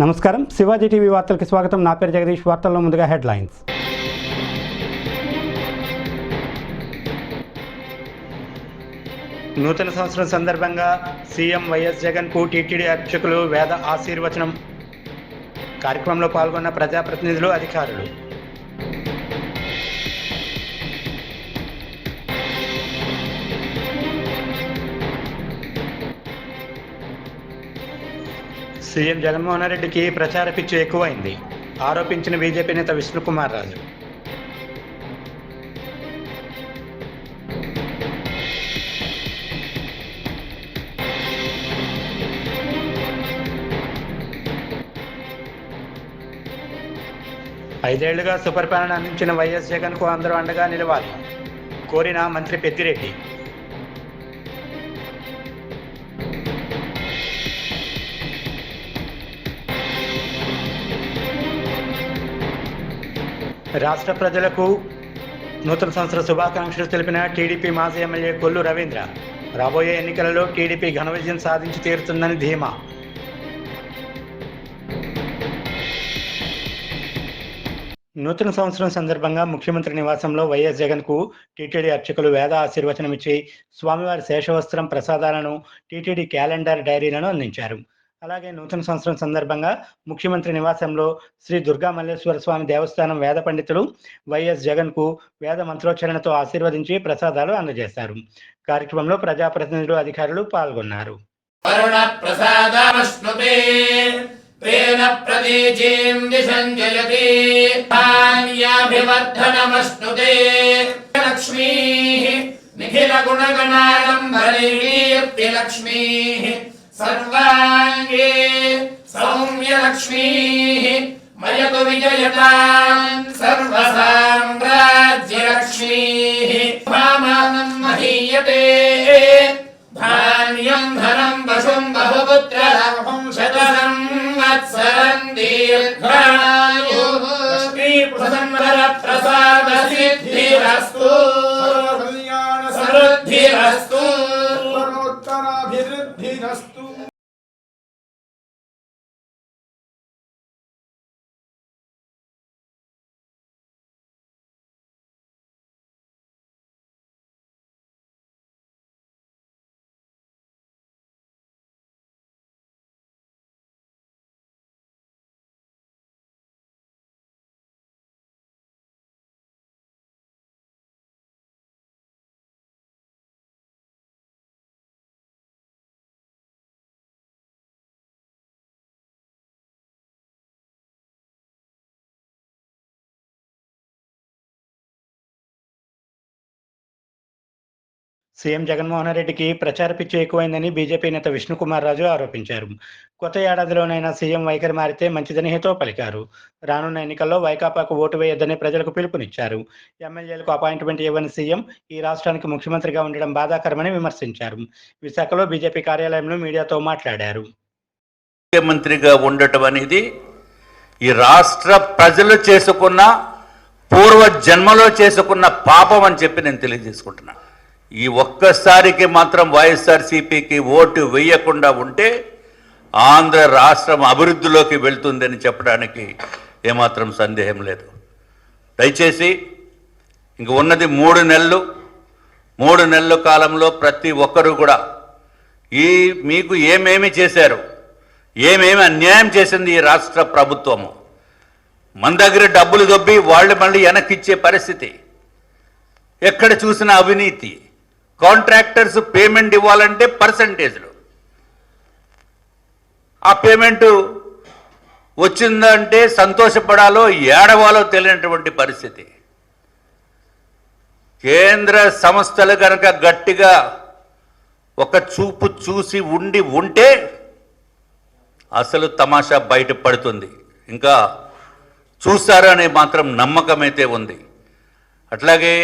నమస్కారం. శివాజీ టీవీ వార్తలకు స్వాగతం. నా పేరు జగదీష్. వార్తల్లో ముందుగా హెడ్లైన్స్. నూతన సంవత్సరం సందర్భంగా సీఎం వైఎస్ జగన్కు టీటీడీ అర్చకులు వేద ఆశీర్వచనం. కార్యక్రమంలో పాల్గొన్న ప్రజాప్రతినిధులు అధికారులు. సీఎం జగన్మోహన్ రెడ్డికి ప్రచార పిచ్చు ఎక్కువైంది. ఆరోపించిన బీజేపీ నేత విష్ణుకుమార్ రాజు. ఐదేళ్ళుగా సుపరిపాలన అందించిన వైఎస్ జగన్కు అందరూ అండగా నిలవాలి. కోరిన మంత్రి పెద్దిరెడ్డి. రాష్ట్ర ప్రజలకు నూతన సంవత్సర శుభాకాంక్షలు తెలిపిన టీడీపీ మాజీ ఎమ్మెల్యే కొల్లు రవీంద్ర. రాబోయే ఎన్నికలలో టీడీపీ ఘన విజయం సాధించి తీరుతుందని ధీమా. నూతన సంవత్సరం సందర్భంగా ముఖ్యమంత్రి నివాసంలో వైఎస్ జగన్కు టీటీడీ అర్చకులు వేద ఆశీర్వచనం ఇచ్చి స్వామివారి శేషవస్త్రం ప్రసాదాలను టీటీడీ క్యాలెండర్ డైరీలను అందించారు. అలాగే నూతన సంవత్సరం సందర్భంగా ముఖ్యమంత్రి నివాసంలో శ్రీ దుర్గా మల్లేశ్వర స్వామి దేవస్థానం వేద పండితులు వైఎస్ జగన్కు వేద మంత్రోచ్చరణతో ఆశీర్వదించి ప్రసాదాలు అందజేశారు. కార్యక్రమంలో ప్రజాప్రతినిధులు అధికారులు పాల్గొన్నారు. లక్ష్మీ నిఖిల లక్ష్మీ సర్వాంగే సౌమ్యలక్ష్మీ మయతు విజయతాం సర్వసామ్రాజ్య భామానం మహీయతే ధాన్యం ధనం వశం బహుపుత్ర శతసం వత్సరం దీర్ఘాయు శ్రీప్రసన్నర ప్రసాద సిద్ధిరస్తు సీఎం జగన్మోహన్ రెడ్డికి ప్రచార పిచ్చి ఎక్కువైందని బీజేపీ నేత విష్ణుకుమార్ రాజు ఆరోపించారు. కొత్త ఏడాదిలోనైనా సీఎం వైఖరి మారితే మంచిదని హితో పలికారు. రానున్న ఎన్నికల్లో వైకాపాకు ఓటు వేయొద్దని ప్రజలకు పిలుపునిచ్చారు. ఎమ్మెల్యేలకు అపాయింట్మెంట్ ఇవ్వని సీఎం ఈ రాష్ట్రానికి ముఖ్యమంత్రిగా ఉండడం బాధాకరమని విమర్శించారు. విశాఖలో బీజేపీ కార్యాలయంలో మీడియాతో మాట్లాడారు. ముఖ్యమంత్రిగా ఉండటం అనేది ఈ రాష్ట్ర ప్రజలు చేసుకున్న పూర్వ జన్మలో చేసుకున్న పాపం అని చెప్పి నేను తెలియజేసుకుంటున్నా ఈ ఒక్కసారికి మాత్రం వైఎస్ఆర్సీపీకి ఓటు వేయకుండా ఉంటే ఆంధ్ర రాష్ట్రం అభివృద్ధిలోకి వెళ్తుందని చెప్పడానికి ఏమాత్రం సందేహం లేదు. దయచేసి ఇంక ఉన్నది మూడు నెలలు మూడు నెలల కాలంలో ప్రతి ఒక్కరూ కూడా ఈ మీకు ఏమేమి చేశారు ఏమేమి అన్యాయం చేసింది ఈ రాష్ట్ర ప్రభుత్వము? మన దగ్గర డబ్బులు దొబ్బి వాళ్ళు మళ్ళీ వెనక్కిచ్చే పరిస్థితి. ఎక్కడ చూసిన అవినీతి. కాంట్రాక్టర్స్ పేమెంట్ ఇవ్వాలంటే పర్సంటేజ్లు. ఆ పేమెంట్ వచ్చిందంటే సంతోషపడాలో ఏడవాలో తెలియనటువంటి పరిస్థితి. కేంద్ర సంస్థలు కనుక గట్టిగా ఒక చూపు చూసి ఉండి ఉంటే అసలు తమాషా బయటపడుతుంది ఇంకా చూస్తారనే మాత్రం నమ్మకం అయితే ఉంది. అట్లాగే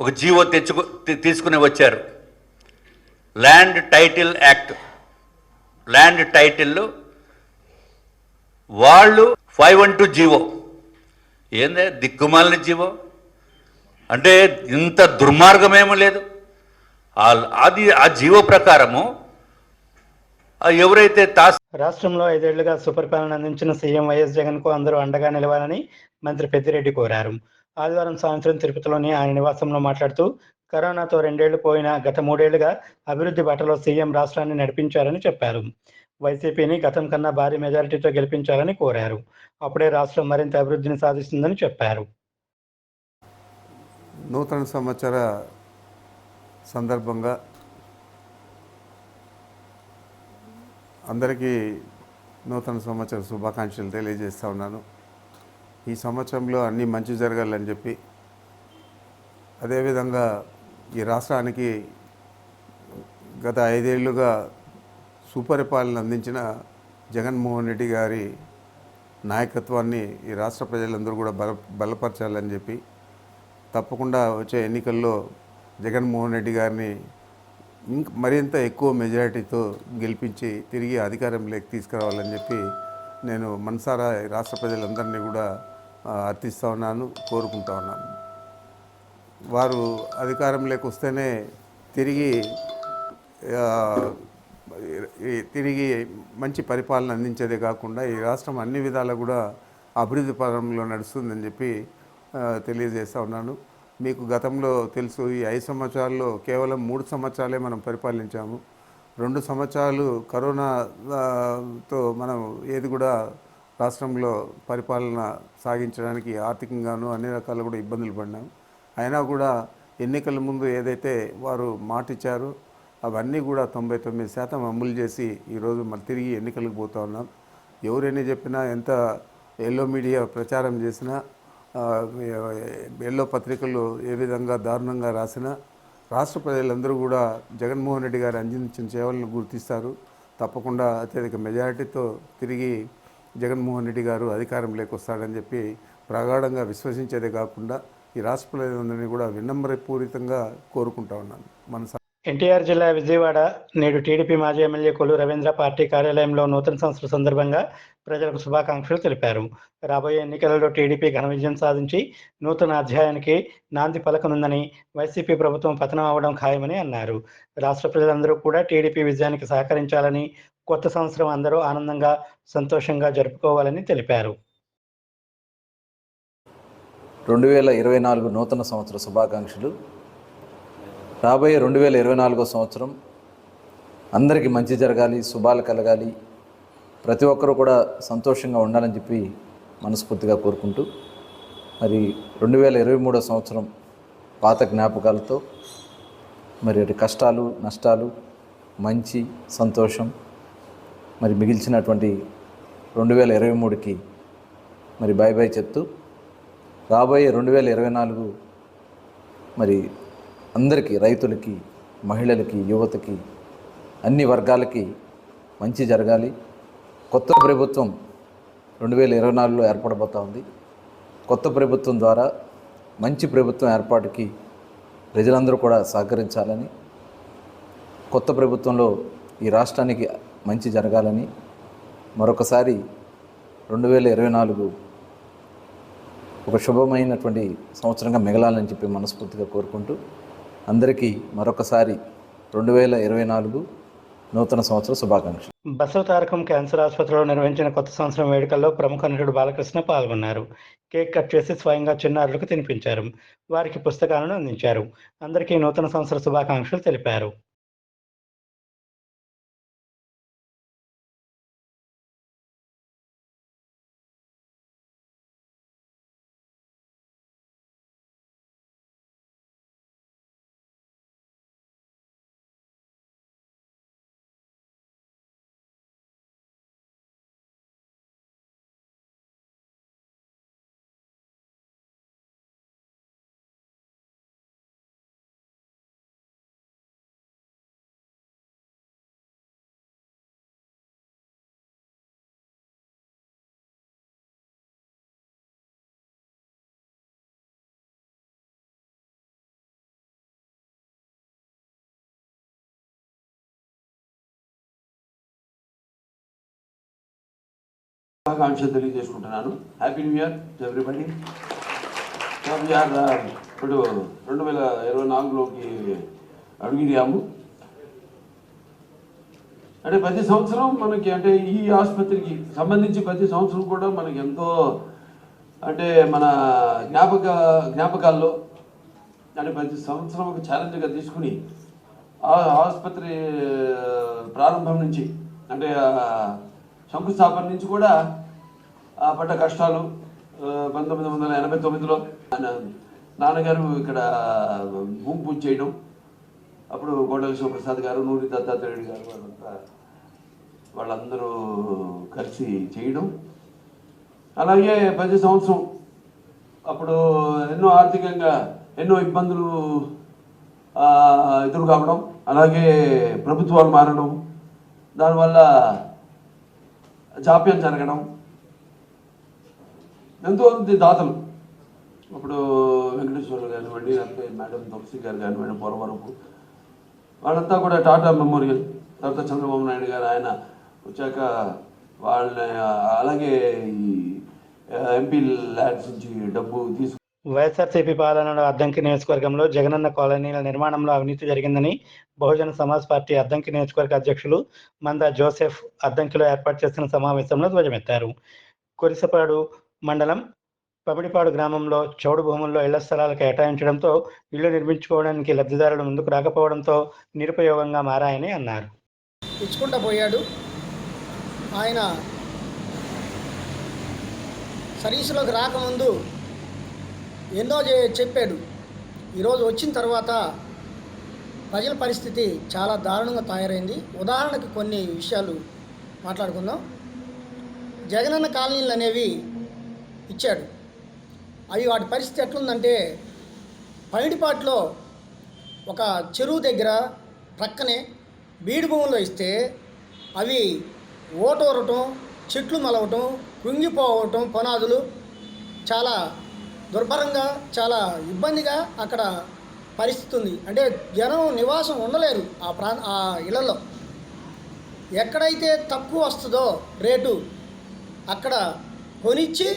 ఒక జీవో తెచ్చుకు తీ- తీసుకుని వచ్చారు. Land title act. Land title వాళ్ళు five one two G O. ఏందే? దిక్కుమాలిన జీవో? అంటే ఇంత దుర్మార్గమేమో లేదు. ఆ- అది ఆ జీవో ప్రకారము ఎవరైతే తాస్ రాష్ట్రంలో ఐదేళ్ళుగా సుపరిపాలన అందించిన సీఎం వైఎస్ జగన్కు అందరూ అండగా నిలవాలని మంత్రి పెద్దిరెడ్డి కోరారు. ఆదివారం సాయంత్రం తిరుపతిలోని ఆయన నివాసంలో మాట్లాడుతూ కరోనాతో రెండేళ్ళు పోయిన గత మూడేళ్ళుగా అభివృద్ధి బాటలో సీఎం రాష్ట్రాన్ని నడిపించారని చెప్పారు. వైసీపీని గతం కన్నా భారీ మెజారిటీతో గెలిపించాలని కోరారు. అప్పుడే రాష్ట్రం మరింత అభివృద్ధిని సాధిస్తుందని చెప్పారు. నూతన సంవత్సర సందర్భంగా అందరికీ నూతన సంవత్సర శుభాకాంక్షలు తెలియజేస్తా ఉన్నాను. ఈ సంవత్సరంలో అన్నీ మంచి జరగాలని చెప్పి అదేవిధంగా ఈ రాష్ట్రానికి గత ఐదేళ్ళుగా సుపరిపాలన అందించిన జగన్మోహన్ రెడ్డి గారి నాయకత్వాన్ని ఈ రాష్ట్ర ప్రజలందరూ కూడా బల బలపరచాలని చెప్పి తప్పకుండా వచ్చే ఎన్నికల్లో జగన్మోహన్ రెడ్డి గారిని ఇంక మరింత ఎక్కువ మెజారిటీతో గెలిపించి తిరిగి అధికారంలోకి తీసుకురావాలని చెప్పి నేను మనసారా రాష్ట్ర ప్రజలందరినీ కూడా అర్థిస్తూ ఉన్నాను కోరుకుంటా ఉన్నాను. వారు అధికారంలోకి వస్తేనే తిరిగి తిరిగి మంచి పరిపాలన అందించేదే కాకుండా ఈ రాష్ట్రం అన్ని విధాలా కూడా అభివృద్ధి పదంలో నడుస్తుందని చెప్పి తెలియజేస్తూ ఉన్నాను. మీకు గతంలో తెలుసు ఈ ఐదు సంవత్సరాల్లో కేవలం మూడు సంవత్సరాలే మనం పరిపాలించాము. రెండు సంవత్సరాలు కరోనా తో మనం ఏది కూడా రాష్ట్రంలో పరిపాలన సాగించడానికి ఆర్థికంగాను అన్ని రకాలు కూడా ఇబ్బందులు పడినాం. అయినా కూడా ఎన్నికల ముందు ఏదైతే వారు మాటిచ్చారో అవన్నీ కూడా తొంభై తొమ్మిది శాతం అమలు చేసి ఈరోజు మళ్ళీ తిరిగి ఎన్నికలకు పోతా ఉన్నాం. ఎవరైనా చెప్పినా ఎంత ఎల్లో మీడియా ప్రచారం చేసినా ఎల్లో పత్రికలు ఏ విధంగా దారుణంగా రాసినా రాష్ట్ర ప్రజలందరూ కూడా జగన్మోహన్ రెడ్డి గారు అందించిన సేవలను గుర్తిస్తారు. తప్పకుండా అత్యధిక మెజారిటీతో తిరిగి జగన్మోహన్ రెడ్డి గారు అధికారంలోకి వస్తాడని చెప్పి ప్రగాఢంగా విశ్వసించేదే కాకుండా ఈ రాష్ట్ర ప్రజలందరినీ కూడా వినమ్రపూరితంగా కోరుకుంటా ఉన్నాను. మన ఎన్టీఆర్ జిల్లా విజయవాడ నేడు టీడీపీ మాజీ ఎమ్మెల్యే కొల్లు రవీంద్ర పార్టీ కార్యాలయంలో నూతన సంవత్సర సందర్భంగా ప్రజలకు శుభాకాంక్షలు తెలిపారు. రాబోయే ఎన్నికలలో టీడీపీ ఘన విజయం సాధించి నూతన అధ్యాయానికి నాంది పలకనుందని వైసీపీ ప్రభుత్వం పతనం అవడం ఖాయమని అన్నారు. రాష్ట్ర ప్రజలందరూ కూడా టీడీపీ విజయానికి సహకరించాలని కొత్త సంవత్సరం అందరూ ఆనందంగా సంతోషంగా జరుపుకోవాలని తెలిపారు. రెండు వేల ఇరవై నాలుగు నూతన సంవత్సర శుభాకాంక్షలు. రాబోయే రెండు వేల ఇరవై నాలుగో సంవత్సరం అందరికీ మంచి జరగాలి శుభాలు కలగాలి. ప్రతి ఒక్కరూ కూడా సంతోషంగా ఉండాలని చెప్పి మనస్ఫూర్తిగా కోరుకుంటూ మరి రెండు వేల ఇరవై మూడో సంవత్సరం పాత జ్ఞాపకాలతో మరి కష్టాలు నష్టాలు మంచి సంతోషం మరి మిగిల్చినటువంటి రెండు వేల ఇరవై మూడుకి మరి బాయ్ బాయ్ చెప్తూ రాబోయే రెండు వేల ఇరవై నాలుగు మరి అందరికీ రైతులకి మహిళలకి యువతకి అన్ని వర్గాలకి మంచి జరగాలి. కొత్త ప్రభుత్వం రెండు వేల ఇరవై నాలుగులో ఏర్పడబోతా ఉంది. కొత్త ప్రభుత్వం ద్వారా మంచి ప్రభుత్వం ఏర్పాటుకి ప్రజలందరూ కూడా సహకరించాలని కొత్త ప్రభుత్వంలో ఈ రాష్ట్రానికి మంచి జరగాలని మరొకసారి రెండు వేల ఇరవై నాలుగు ఒక శుభమైనటువంటి సంవత్సరంగా మిగలాలని చెప్పి మనస్ఫూర్తిగా కోరుకుంటూ అందరికీ మరొకసారి రెండు వేల ఇరవై నాలుగు నూతన సంవత్సర శుభాకాంక్షలు. బసవతారకం క్యాన్సర్ ఆసుపత్రిలో నిర్వహించిన కొత్త సంవత్సరం వేడుకల్లో ప్రముఖ నటుడు బాలకృష్ణ పాల్గొన్నారు. కేక్ కట్ చేసి స్వయంగా చిన్నారులకు తినిపించారు. వారికి పుస్తకాలను అందించారు. అందరికీ నూతన సంవత్సర శుభాకాంక్షలు తెలిపారు. శుభాకాంక్షలు తెలియజేసుకుంటున్నాను. హ్యాపీ న్యూ ఇయర్ ఎవ్రీబడి ఇప్పుడు రెండు వేల ఇరవై నాలుగులోకి అడుగుదాము అంటే ప్రతి సంవత్సరం మనకి అంటే ఈ ఆసుపత్రికి సంబంధించి ప్రతి సంవత్సరం కూడా మనకి ఎంతో అంటే మన జ్ఞాపక జ్ఞాపకాల్లో అంటే ప్రతి సంవత్సరం ఒక ఛాలెంజ్గా తీసుకుని ఆ ఆసుపత్రి ప్రారంభం నుంచి అంటే శంకుస్థాపన నుంచి కూడా ఆ పడ్డ కష్టాలు పంతొమ్మిది వందల ఎనభై తొమ్మిదిలో ఆయన నాన్నగారు ఇక్కడ భూమి పూజ చేయడం. అప్పుడు గొడ్డల శివప్రసాద్ గారు నూరి దత్తాత్రేయుడు గారు వాళ్ళంతా వాళ్ళందరూ కలిసి చేయడం. అలాగే ప్రతి సంవత్సరం అప్పుడు ఎన్నో ఆర్థికంగా ఎన్నో ఇబ్బందులు ఎదురు కావడం అలాగే ప్రభుత్వాలు మారడం. దానివల్ల జాప్యం జరగడం. ఎంతో దాతలు. ఇప్పుడు వెంకటేశ్వర కానివ్వండి లేకపోతే మేడం తులసి గారు కానివ్వండి పోలవరపు వాళ్ళంతా కూడా టాటా మెమోరియల్ తర్వాత చంద్రబాబు నాయుడు గారు ఆయన వచ్చాక వాళ్ళని అలాగే ఈ ఎంపీ ల్యాడ్స్ నుంచి డబ్బు తీసుకు వైఎస్ఆర్సీపీ పాలనలో అద్దంకి నియోజకవర్గంలో జగనన్న కాలనీల నిర్మాణంలో అవినీతి జరిగిందని బహుజన సమాజ్ పార్టీ అద్దంకి నియోజకవర్గ అధ్యక్షులు మందా జోసెఫ్ అద్దంకిలో ఏర్పాటు చేసిన సమావేశంలో ధ్వజమెత్తారు. కురిసపాడు మండలం పమిడిపాడు గ్రామంలో చౌడు భూముల్లో ఇళ్ళ స్థలాలు కేటాయించడంతో ఇళ్ళు నిర్మించుకోవడానికి లబ్ధిదారులు ముందుకు రాకపోవడంతో నిరుపయోగంగా మారాయని అన్నారు. ఇచ్చుకుంటా పోయాడు. ఆయన సర్వీసులోకి రాకముందు ఎన్నో చెప్పాడు. ఈరోజు వచ్చిన తర్వాత ప్రజల పరిస్థితి చాలా దారుణంగా తయారైంది. ఉదాహరణకు కొన్ని విషయాలు మాట్లాడుకుందాం. జగనన్న కాలనీలు అనేవి ఇచ్చాడు. అవి వాటి పరిస్థితి ఎట్లుందంటే పైడిపాట్లో ఒక చెరువు దగ్గర ప్రక్కనే బీడు భూముల్లో ఇస్తే అవి ఓటోరటం చెట్లు మలవటం కుంగిపోవటం పునాదులు చాలా దుర్భరంగా చాలా ఇబ్బందిగా అక్కడ పరిస్థితి ఉంది. అంటే జనం నివాసం ఉండలేరు ఆ ప్రా ఆ ఇళ్ళలో. ఎక్కడైతే తక్కువ వస్తుందో రేటు అక్కడ కొనిచ్చి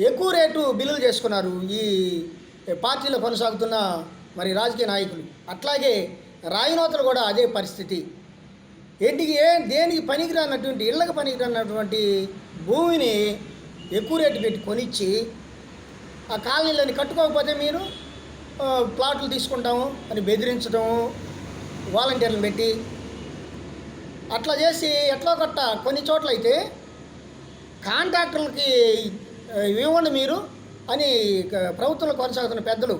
ఎక్కువ రేటు బిల్లులు చేసుకున్నారు ఈ పార్టీలో కొనసాగుతున్న మరి రాజకీయ నాయకులు. అట్లాగే రాయినోతలు కూడా అదే పరిస్థితి. ఏంటికి ఏ దేనికి పనికిరానటువంటి ఇళ్ళకి పనికిరానటువంటి భూమిని ఎక్కువ రేటు పెట్టి కొనిచ్చి ఆ కాలనీలని కట్టుకోకపోతే మీరు ప్లాట్లు తీసుకుంటాము అని బెదిరించడము వాలంటీర్లను పెట్టి అట్లా చేసి ఎట్లా కట్ట కొన్ని చోట్ల అయితే కాంట్రాక్టర్లకి ఇవ్వండి మీరు అని ప్రభుత్వంలో కొనసాగుతున్న పెద్దలు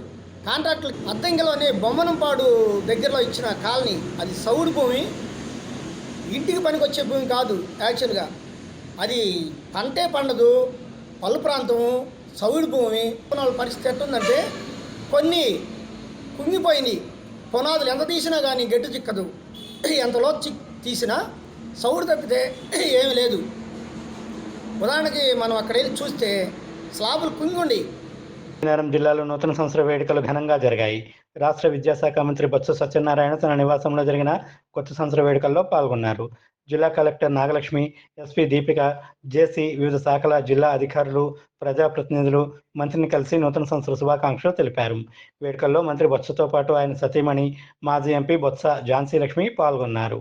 కాంట్రాక్టులు అద్దంకిలోనే బొమ్మనంపాడు దగ్గరలో ఇచ్చిన కాలనీ అది సౌడు భూమి. ఇంటికి పనికొచ్చే భూమి కాదు యాక్చువల్గా. అది పంటే పండదు పల్లు ప్రాంతం చౌడు భూమి పునాల పరిస్థితి ఎట్టుందంటే కొన్ని కుంగిపోయినాయి. పునాదులు ఎంత తీసినా కానీ గట్టి చిక్కదు. ఎంతలో చి తీసినా సౌడు తప్పితే ఏమీ లేదు. ఉదాహరణకి మనం అక్కడ వెళ్ళి చూస్తే స్లాబులు కుంగుండి. విజయనగరం జిల్లాలో నూతన సంవత్సర వేడుకలు ఘనంగా జరిగాయి. రాష్ట్ర విద్యాశాఖ మంత్రి బొత్స సత్యనారాయణ తన నివాసంలో జరిగిన కొత్త సంవత్సర వేడుకల్లో పాల్గొన్నారు. జిల్లా collector Nagalakshmi S P Deepika J C వివిధ శాఖల జిల్లా అధికారులు ప్రజాప్రతినిధులు మంత్రిని కలిసి నూతన సంవత్సర శుభాకాంక్షలు తెలిపారు. వేడుకల్లో మంత్రి బొత్సతో పాటు ఆయన సతీమణి మాజీ ఎంపీ బొత్స ఝాన్సీ లక్ష్మి పాల్గొన్నారు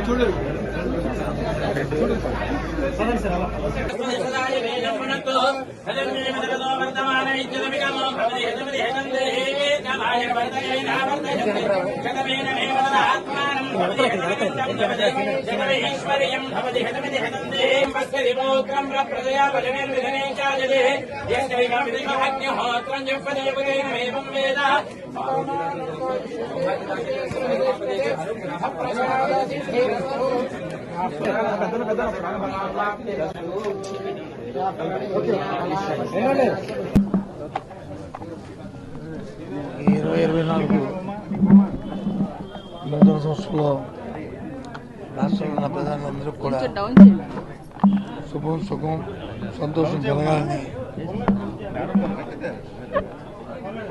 చూడు జగమేశ్వర్యం భవతి హతమితి హతందే పస్యదివోగ్రం ప్రజయా బలమేన విధనేకాజలే యస్య విమవిదిమహగ్నిహోత్రం జపదేవగేన మేవం వేద ఇరవై ఇరవై నాలుగు. నూతన సంవత్సరంలో రాష్ట్రంలో ఉన్న ప్రజలందరూ కూడా శుభం సుఖం సంతోషం కలగాలని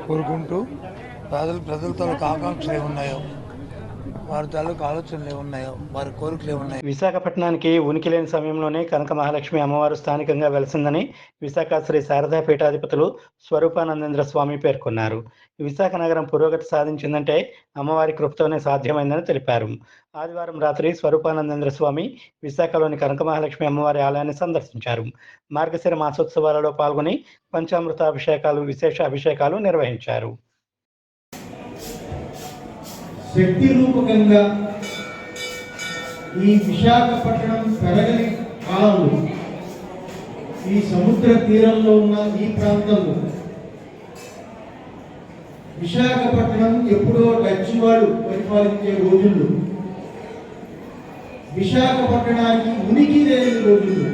కోరుకుంటూ ప్రజలు ప్రజల తాలూకు ఆకాంక్షలు ఏమున్నాయో వారి తాలూకు ఆలోచనలు ఏమున్నాయో వారి కోరికలు ఏమున్నాయి. విశాఖపట్నానికి ఉనికి లేని సమయంలోనే కనక మహాలక్ష్మి అమ్మవారు స్థానికంగా వెలసిందని విశాఖ శ్రీ శారదా పీఠాధిపతులు స్వరూపానందేంద్ర స్వామి పేర్కొన్నారు. విశాఖ నగరం పురోగతి సాధించిందంటే అమ్మవారి కృపతోనే సాధ్యమైందని తెలిపారు. ఆదివారం రాత్రి స్వరూపానందేంద్ర స్వామి విశాఖలోని కనక మహాలక్ష్మి అమ్మవారి ఆలయాన్ని సందర్శించారు. మార్గశిర మాసోత్సవాలలో పాల్గొని పంచామృత అభిషేకాలు విశేష అభిషేకాలు నిర్వహించారు. శక్తి రూపకంగా ఈ విశాఖపట్నం పెరగని కాలంలో ఈ సముద్ర తీరంలో ఉన్న ఈ ప్రాంతంలో విశాఖపట్నం ఎప్పుడో డచ్ వాళ్ళు పరిపాలించే రోజుల్లో విశాఖపట్నానికి ఉనికి లేని రోజుల్లో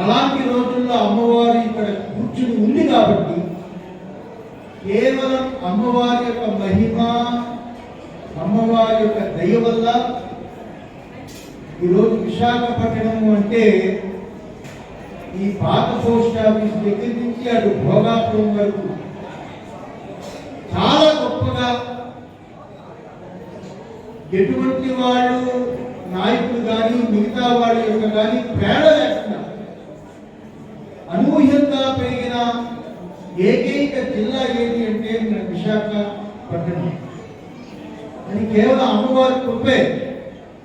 అలాంటి రోజుల్లో అమ్మవారు ఇక్కడ కూర్చుని ఉంది కాబట్టి కేవలం అమ్మవారి యొక్క మహిమ అమ్మవారి యొక్క దయ వల్ల ఈరోజు విశాఖపట్నం అంటే ఈ పాత పోస్ట్ ఆఫీస్ దగ్గర నుంచి అటు భోగాపురం వరకు చాలా గొప్పగా ఎటువంటి వాళ్ళు నాయకులు కానీ మిగతా వాళ్ళ యొక్క కానీ పేడ లేకుండా అనూహ్యంగా పెరిగిన ఏకైక జిల్లా ఏది అంటే మన విశాఖపట్నం. అది కేవలం అమ్మవారి కృపే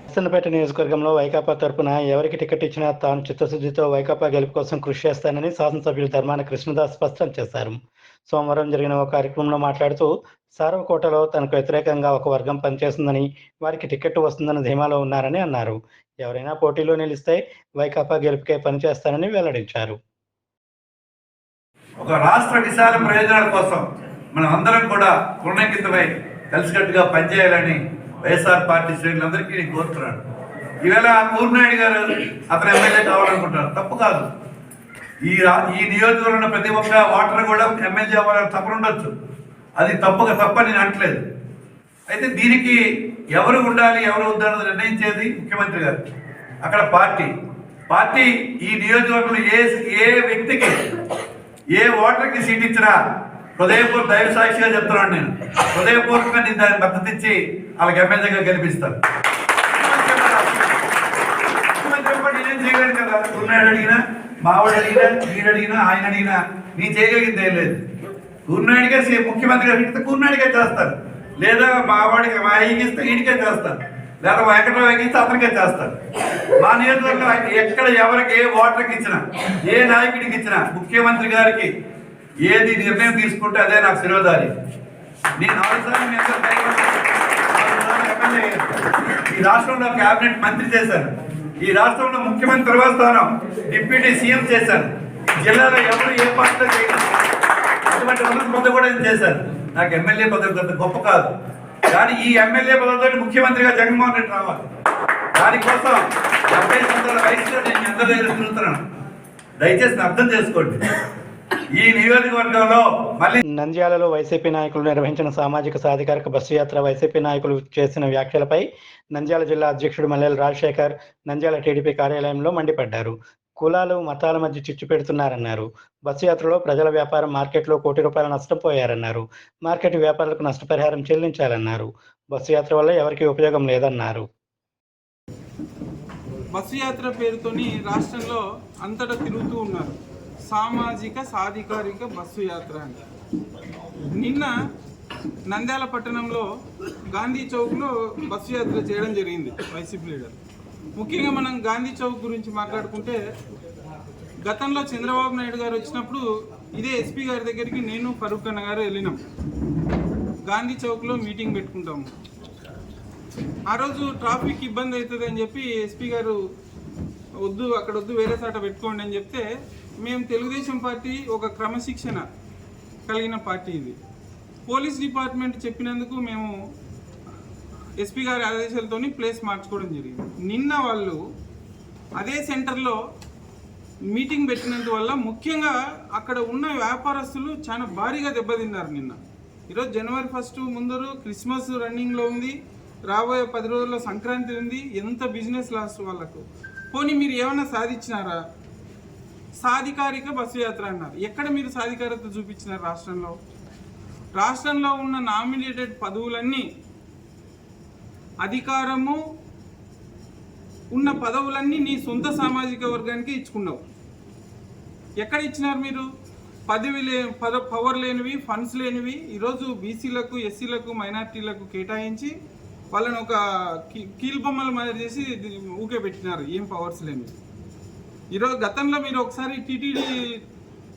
నర్సన్నపేట నియోజకవర్గంలో వైకాపా తరపున ఎవరికి టికెట్ ఇచ్చినా తాను చిత్తశుద్ధితో వైకాపా గెలుపు కోసం కృషి చేస్తానని శాసనసభ్యులు ధర్మాన కృష్ణదాస్ స్పష్టం చేశారు. సోమవారం జరిగిన ఒక కార్యక్రమంలో మాట్లాడుతూ సారవకోటలో తనకు వ్యతిరేకంగా ఒక వర్గం పనిచేస్తుందని వారికి టికెట్ వస్తుందని ధీమాలో ఉన్నారని అన్నారు. ఎవరైనా పోటీలో నిలిస్తే వైకాపా గెలుపుకే పనిచేస్తానని వెల్లడించారు. ఒక రాష్ట్ర విశాల ప్రయోజనాల కోసం మనం అందరం కూడా పునరంకితమై కలిసికట్టుగా పనిచేయాలని వైఎస్ఆర్ పార్టీ శ్రేణులందరికీ నేను కోరుతున్నాను. ఈవేళ కూర్నాయుడు గారు అతను ఎమ్మెల్యే కావాలనుకుంటున్నారు. తప్పు కాదు. ఈ ఈ నియోజకవర్గంలో ఉన్న ప్రతి ఒక్క ఓటర్ కూడా ఎమ్మెల్యే అవ్వాలని తప్పని ఉండొచ్చు. అది తప్పుగా తప్పని నేను అంటలేదు అయితే దీనికి ఎవరు ఉండాలి ఎవరు వద్దన్నది నిర్ణయించేది ముఖ్యమంత్రి గారు. అక్కడ పార్టీ. పార్టీ ఈ నియోజకవర్గంలో ఏ ఏ వ్యక్తికి ఏ ఓటర్కి సీట్ ఇచ్చినా హృదయపూర్వక దైవ సాక్షిగా చెప్తున్నాను నేను. హృదయపూర్వకంగా నేను దాన్ని మద్దతు ఇచ్చి వాళ్ళకి ఎమ్మెల్యేగా గెలిపిస్తాను చెప్పండి నేను చేయలేను కదా. ఉన్నాడు అడిగినా మావాడు అడిగినా వీడు అడిగినా ఆయన అడిగినా నేను చేయగలిగింది ఏం లేదు. కూర్నాయుడిగా ముఖ్యమంత్రి గారు ఇస్తే చేస్తారు. లేదా మావాడికి మా అయ్యకి ఇస్తే ఈడికే చేస్తారు. లేదా వెంకటరావుకి ఇస్తే అతనికే చేస్తారు మా నియోజకవర్గంలో ఎక్కడ ఎవరికి ఏ ఓటర్కి ఇచ్చినా ఏ నాయకుడికి ఇచ్చినా ముఖ్యమంత్రి గారికి ఏది నిర్ణయం తీసుకుంటే అదే నాకు శిరోధారి నేను మీ ఈ రాష్ట్రంలో కేబినెట్ మంత్రి చేశాను. ఈ రాష్ట్రంలో ముఖ్యమంత్రి తర్వాత స్థానం డిప్యూటీ సీఎం చేశాను. జిల్లాలో ఎవరు ఏ పార్టీలో చేయలేదు. అటువంటి ఉన్నత పదవి కూడా నేను చేశాను. నాకు ఎమ్మెల్యే పదవి గొప్ప కాదు. కానీ ఈ ఎమ్మెల్యే పదవితో ముఖ్యమంత్రిగా జగన్మోహన్ రెడ్డి రావాలి. దానికోసం డెబ్బై సంవత్సరాల వయసులో నేను మీ తిరుగుతున్నాను దయచేసి అర్థం చేసుకోండి. ఈ నియోజకవర్గంలో మళ్ళీ నంద్యాలలో వైసీపీ నాయకులు నిర్వహించిన సామాజిక సాధికారిక బస్సు యాత్ర వైసీపీ నాయకులు చేసిన వ్యాఖ్యలపై నంద్యాల జిల్లా అధ్యక్షుడు మల్లెల రాజశేఖర్ నంద్యాల టీడీపీ కార్యాలయంలో మండిపడ్డారు. కులాలు మతాల మధ్య చిచ్చు పెడుతున్నారన్నారు. బస్సు యాత్రలో ప్రజల వ్యాపారం మార్కెట్లో కోటి రూపాయల నష్టపోయారన్నారు మార్కెట్ వ్యాపారులకు నష్టపరిహారం చెల్లించాలన్నారు. బస్సు యాత్ర వల్ల ఎవరికీ ఉపయోగం లేదన్నారు. బస్సు యాత్ర పేరుతోని రాష్ట్రంలో అంతటా తిరుగుతూ ఉన్నారు. సామాజిక సాధికారిక బస్సు యాత్ర అని. నిన్న నంద్యాల పట్టణంలో గాంధీ చౌక్లో బస్సు యాత్ర చేయడం జరిగింది. Y C P leader. ముఖ్యంగా మనం గాంధీ చౌక్ గురించి మాట్లాడుకుంటే గతంలో చంద్రబాబు నాయుడు గారు వచ్చినప్పుడు ఇదే ఎస్పీ గారి దగ్గరికి నేను ఫరూక్ అన్న గారు వెళ్ళినాం. గాంధీ చౌక్లో మీటింగ్ పెట్టుకుంటాము. ఆ రోజు ట్రాఫిక్ ఇబ్బంది అవుతుంది అని చెప్పి ఎస్పీ గారు వద్దు అక్కడ వద్దు వేరే చాట పెట్టుకోండి అని చెప్తే మేము తెలుగుదేశం పార్టీ ఒక క్రమశిక్షణ కలిగిన పార్టీ ఇది. పోలీస్ డిపార్ట్మెంట్ చెప్పినందుకు మేము ఎస్పీ గారి ఆదేశాలతో ప్లేస్ మార్చుకోవడం జరిగింది. నిన్న వాళ్ళు అదే సెంటర్లో మీటింగ్ పెట్టినందువల్ల ముఖ్యంగా అక్కడ ఉన్న వ్యాపారస్తులు చాలా భారీగా దెబ్బతిన్నారు నిన్న. ఈరోజు జనవరి ఫస్ట్ ముందరు క్రిస్మస్ రన్నింగ్లో ఉంది. రాబోయే పది రోజుల్లో సంక్రాంతి ఉంది. ఎంత బిజినెస్ లాస్ వాళ్ళకు. పోనీ మీరు ఏమైనా సాధించినారా? సాధికారిక బస్సు యాత్ర అన్నారు. ఎక్కడ మీరు సాధికారత చూపించినారు రాష్ట్రంలో? రాష్ట్రంలో ఉన్న నామినేటెడ్ పదవులన్నీ అధికారము ఉన్న పదవులన్నీ నీ సొంత సామాజిక వర్గానికి ఇచ్చుకున్నావు. ఎక్కడ ఇచ్చినారు మీరు? పదవి లే పద పవర్ లేనివి ఫండ్స్ లేనివి ఈరోజు బీసీలకు ఎస్సీలకు మైనార్టీలకు కేటాయించి వాళ్ళని ఒక కీ- కీలుబొమ్మల మాదిరి చేసి ఊకే పెట్టినారు. ఏం పవర్స్ లేనివి. ఈరోజు గతంలో మీరు ఒకసారి టీటీడీ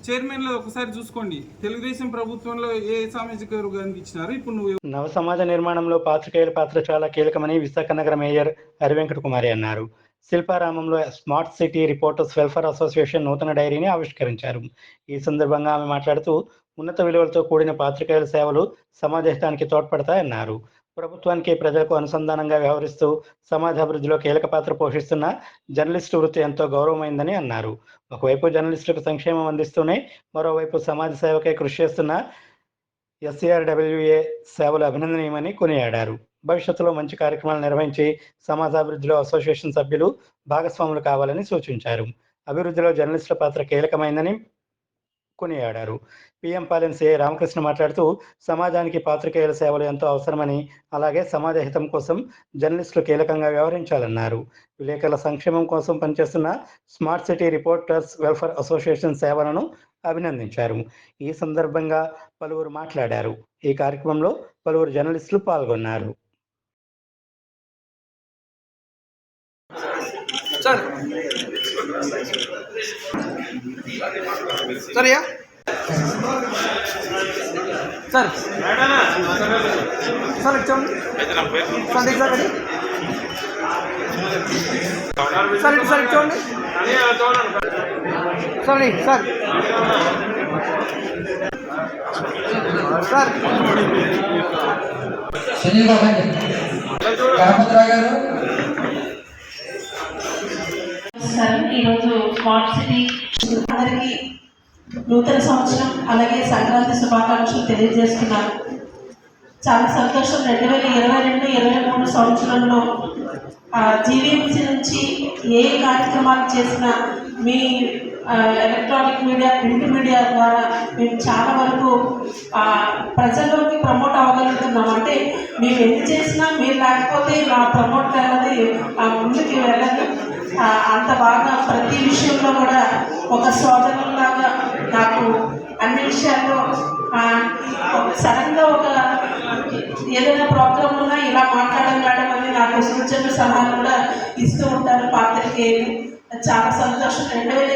చైర్మన్లో ఒకసారి చూసుకోండి. తెలుగుదేశం ప్రభుత్వంలో ఏ సామాజిక వర్గానికి ఇచ్చినారు? ఇప్పుడు నువ్వు నవ సమాజ నిర్మాణంలో పాత్రికేయుల పాత్ర చాలా కీలకమని విశాఖ నగర మేయర్ హరివెంకట కుమారి అన్నారు. శిల్పారామంలో smart city reporters welfare association నూతన డైరీని ఆవిష్కరించారు. ఈ సందర్భంగా ఆమె మాట్లాడుతూ ఉన్నత విలువలతో కూడిన పాత్రికేయుల సేవలు సమాజహితానికి తోడ్పడతాయన్నారు. ప్రభుత్వానికి ప్రజలకు అనుసంధానంగా వ్యవహరిస్తూ సమాజ అభివృద్ధిలో కీలక పాత్ర పోషిస్తున్న జర్నలిస్టు వృత్తి ఎంతో గౌరవమైందని అన్నారు. ఒకవైపు జర్నలిస్టులకు సంక్షేమం అందిస్తూనే మరోవైపు సమాజ సేవకై కృషి చేస్తున్న ఎస్సీఆర్డబ్ల్యూఏ సేవలు అభినందనీయమని కొనియాడారు. భవిష్యత్తులో మంచి కార్యక్రమాలు నిర్వహించి సమాజాభివృద్ధిలో అసోసియేషన్ సభ్యులు భాగస్వాములు కావాలని సూచించారు. అభివృద్ధిలో జర్నలిస్టుల పాత్ర కీలకమైందని కొనియాడారు పిఎం పాలెం సిఐ రామకృష్ణ మాట్లాడుతూ సమాజానికి పాత్రికేయుల సేవలు ఎంతో అవసరమని అలాగే సమాజ హితం కోసం జర్నలిస్టులు కీలకంగా వ్యవహరించాలన్నారు. విలేకరుల సంక్షేమం కోసం పనిచేస్తున్న smart city reporters welfare association సేవలను అభినందించారు. ఈ సందర్భంగా పలువురు మాట్లాడారు. ఈ కార్యక్రమంలో పలువురు జర్నలిస్టులు పాల్గొన్నారు సార్ సరియా? సార్. సార్ ఇచ్చండి సార్ ఇచ్చారండి సార్ ఇటు సార్ ఇచ్చండి సార్ సార్. సార్ నమస్కారం ఈరోజు స్మార్ట్ సిటీ అందరికీ నూతన సంవత్సరం అలాగే సంక్రాంతి శుభాకాంక్షలు తెలియజేస్తున్నాను. చాలా సంతోషం. రెండు వేల ఇరవై రెండు ఇరవై మూడు సంవత్సరంలో జీవీఎంసీ నుంచి ఏ కార్యక్రమాలు చేసినా మీ ఎలక్ట్రానిక్ మీడియా ప్రింట్ మీడియా ద్వారా మేము చాలా వరకు ప్రజల్లోకి ప్రమోట్ అవ్వగలుగుతున్నాం. అంటే మేము ఎన్ని చేసినా మీరు లేకపోతే మా ప్రమోట్ అనేది ఆ, ముందుకు వెళ్ళదు. అంత బాగా ప్రతి విషయంలో కూడా ఒక సోదరులాగా నాకు అన్ని విషయాల్లో సడన్గా ఒక ఏదైనా ప్రాబ్లం ఉన్నా ఇలా మాట్లాడడం మేడం అని నాకు సూచనలు సలహాలు కూడా ఇస్తూ ఉంటారు పాత్రికేయులు. చాలా సంతోషం. రెండు వేల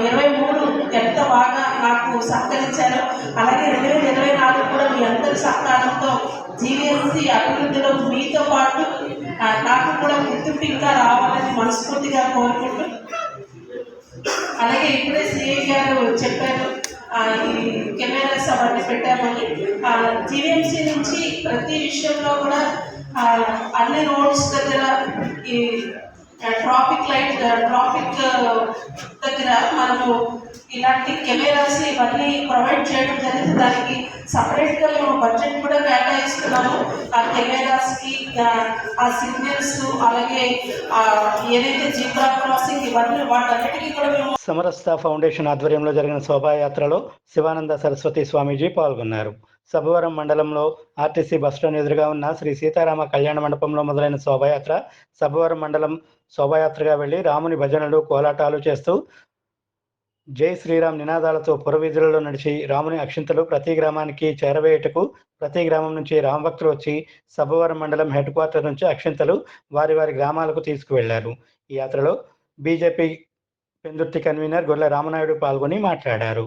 ఇరవై మూడు ఎంత బాగా నాకు సహకరించారు అలాగే రెండు వేల ఇరవై నాలుగు కూడా మీ అందరి సహకారంతో జీవీఎంసీ అభివృద్ధిలో మీతో పాటు నాకు కూడా గుర్తింపు ఇంకా రావాలని మనస్ఫూర్తిగా కోరుకుంటూ అలాగే ఇప్పుడే సిఐ గారు చెప్పారు ఈ కెమెరాస్ అవన్నీ పెట్టామని. జీవీఎంసీ నుంచి ప్రతి విషయంలో కూడా అన్ని రోడ్స్ దగ్గర ఈ ట్రాఫిక్ లైట్ ట్రాఫిక్ దగ్గర మనము ఇలాంటి కెమెరాస్ ఇవన్నీ ప్రొవైడ్ చేయడం జరిగింది. దానికి సపరేట్గా మేము బడ్జెట్ కూడా కేటాయిస్తున్నాము. ఆ కెమెరాస్కి ఆ సిగ్నల్స్ అలాగే ఏదైతే జీబ్రా క్రాసింగ్ ఇవన్నీ వాటన్నిటికీ కూడా మేము సమరస్త ఫౌండేషన్ ఆధ్వర్యంలో జరిగిన శోభాయాత్రలో శివానంద సరస్వతి స్వామీజీ పాల్గొన్నారు. సభవరం మండలంలో ఆర్టీసీ బస్టాండ్ ఎదురుగా ఉన్న శ్రీ సీతారామ కళ్యాణ మండపంలో మొదలైన శోభాయాత్ర సభవరం మండలం శోభాయాత్రగా వెళ్ళి రాముని భజనలు కోలాటాలు చేస్తూ జై శ్రీరామ్ నినాదాలతో పురవీధులలో నడిచి రాముని అక్షింతలు ప్రతి గ్రామానికి చేరవేయుటకు ప్రతి గ్రామం నుంచి రామభక్తులు వచ్చి సభవరం మండలం హెడ్ క్వార్టర్ నుంచి అక్షింతలు వారి వారి గ్రామాలకు తీసుకువెళ్ళారు. ఈ యాత్రలో B J P Pendurthi convener Golla Ramanaidu పాల్గొని మాట్లాడారు.